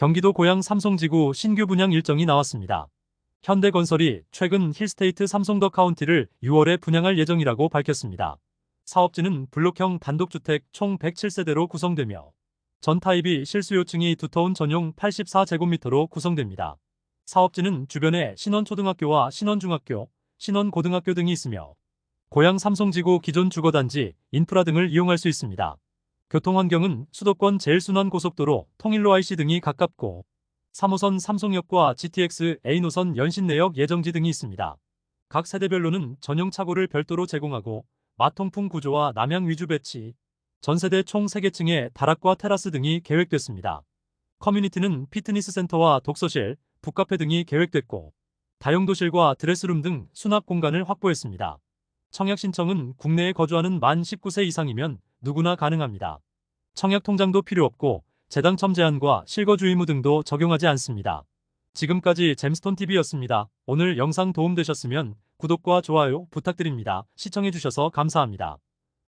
경기도 고양 삼성지구 신규 분양 일정이 나왔습니다. 현대건설이 최근 힐스테이트 삼성더 카운티를 6월에 분양할 예정이라고 밝혔습니다. 사업지는 블록형 단독주택 총 107세대로 구성되며 전 타입이 실수요층이 두터운 전용 84제곱미터로 구성됩니다. 사업지는 주변에 신원초등학교와 신원중학교, 신원고등학교 등이 있으며 고양 삼성지구 기존 주거단지, 인프라 등을 이용할 수 있습니다. 교통환경은 수도권 제일순환고속도로, 통일로 IC 등이 가깝고 3호선 삼성역과 GTX A노선 연신내역 예정지 등이 있습니다. 각 세대별로는 전용 차고를 별도로 제공하고 마통풍 구조와 남향 위주 배치, 전세대 총 3개층의 다락과 테라스 등이 계획됐습니다. 커뮤니티는 피트니스 센터와 독서실, 북카페 등이 계획됐고 다용도실과 드레스룸 등 수납 공간을 확보했습니다. 청약 신청은 국내에 거주하는 만 19세 이상이면 누구나 가능합니다. 청약 통장도 필요 없고 재당 첨 제한과 실거주 의무 등도 적용하지 않습니다. 지금까지 잼스톤TV였습니다. 오늘 영상 도움되셨으면 구독과 좋아요 부탁드립니다. 시청해주셔서 감사합니다.